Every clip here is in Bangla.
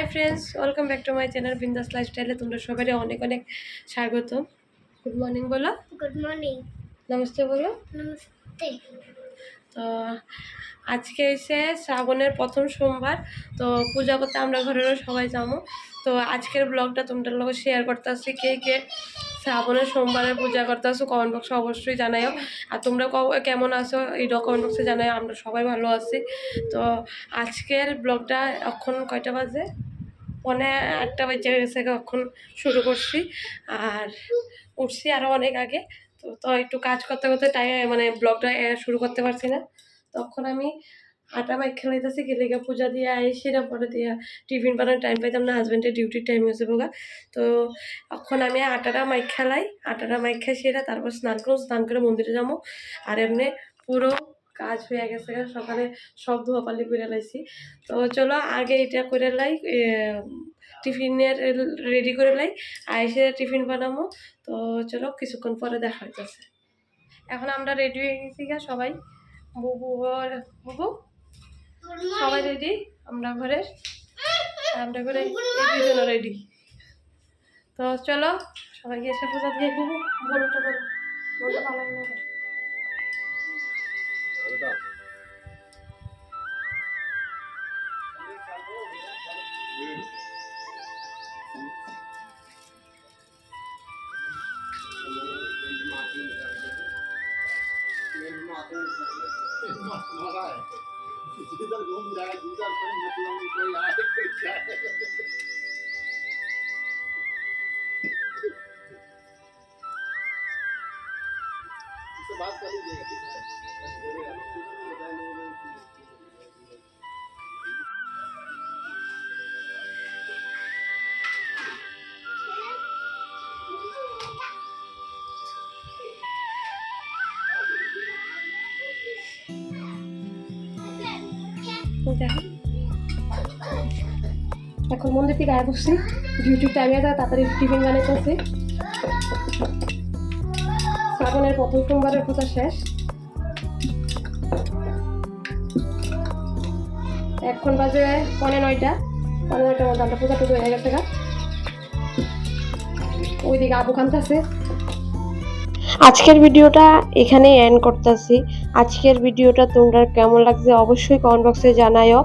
Hi friends welcome back to my channel Bindaas লাইফস্টাইলে তোমরা সবারই অনেক অনেক স্বাগত। গুড মর্নিং বলো। গুড মর্নিং নমস্তে বলো। নমস্তে তো আজকে এসে শ্রাবণের প্রথম সোমবার। তো পূজা করতে আমরা ঘরেরও সবাই যাব। তো আজকের ব্লগটা তোমাদের লোক শেয়ার করতে আসছি কে কে শ্রাবণের সোমবারে পূজা করতে আসো কমেন্ট বক্সে অবশ্যই জানাইও। আর তোমরা কেমন আছো এইটাও কমেন্ট বক্সে জানাইও আমরা সবাই ভালো আছি। তো আজকের ব্লগটা এখন কয়টা বাজে? পনে আটটা বাজে গেছে এখন শুরু করছি। আর উঠছি আরও অনেক আগে। তো তো একটু কাজ করতে করতে টাইম মানে ব্লগটা শুরু করতে পারছি না। তখন আমি আটা বাইক খেলাইতেছি, গেলে পূজা দিয়ে আইসি না পরে দিয়ে টিফিন বানানোর টাইম পাইতাম না হাজব্যান্ডের ডিউটির টাইম হয়েছে বোগা তো এখন আমি আটাটা মাইক খেলাই, আটাটা মাইক খাই সেরা তারপর স্নান করব, স্নান করে মন্দিরে যাব। আর এমনি পুরো কাজ হয়ে গেছে সকালে সব ধোয়াপালি করে লাইছি। তো চলো আগে এটা করে লাই টিফিনের রেডি করে লাই আইসে টিফিন বানাবো তো চলো কিছুক্ষণ পরে দেখা হইতেছে। এখন আমরা রেডি হয়ে গেছি গা সবাই। বুবু আর বুবু? সবাই রেডি? আমরা ঘরে? আমরা ঘরে রেডি। তো চলো সবাইকে এসে পূজা দিয়ে বুবু বলতে বলো। বলতে ভালো। కదా घूम जाएगा कोई आए এখন মন্দির থেকে আয় বসছি। ডিউটির টাইমে তাড়াতাড়ি টিফিন বানাইতেছি শ্রাবণের প্রথম সোমবারের পূজা শেষ। এখন বাজে পনে নয়টা। পনে নয়টার মধ্যে আমরা পূজা টুকু হয়ে গেছে গা। ওইদিকে আবু কান্তাছে আজকের ভিডিওটা এখানেই এন্ড করতেছি। আজকের ভিডিওটা তোমরা কেমন লাগছে অবশ্যই কমেন্ট বক্সে জানাইও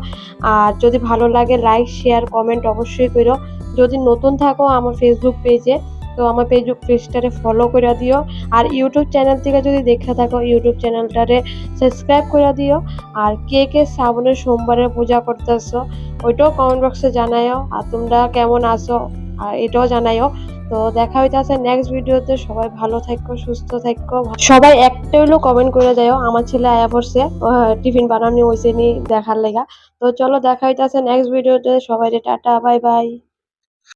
আর যদি ভালো লাগে লাইক শেয়ার কমেন্ট অবশ্যই করো। যদি নতুন থাকো আমার ফেসবুক পেজে তো আমার ফেসবুক পেজটারে ফলো করে দিও। আর ইউটিউব চ্যানেল থেকে যদি দেখে থাকো ইউটিউব চ্যানেলটারে সাবস্ক্রাইব করে দিও। আর কে কে শ্রাবণের সোমবারে পূজা করতেছো, ওইটাও কমেন্ট বক্সে জানাইও আর তোমরা কেমন আসো আর এটাও জানাইও তো দেখা হইতেছে নেক্সট ভিডিওতে সবাই ভালো থাকো, সুস্থ থাকো। সবাই একটা হইলেও কমেন্ট করে যাও আমার ছেলে আয়া পড়ছে টিফিন বানানো হয়েছে নি দেখার লেগা। তো চলো দেখা হইতেছে নেক্সট ভিডিওতে সবাই টাটা বাই বাই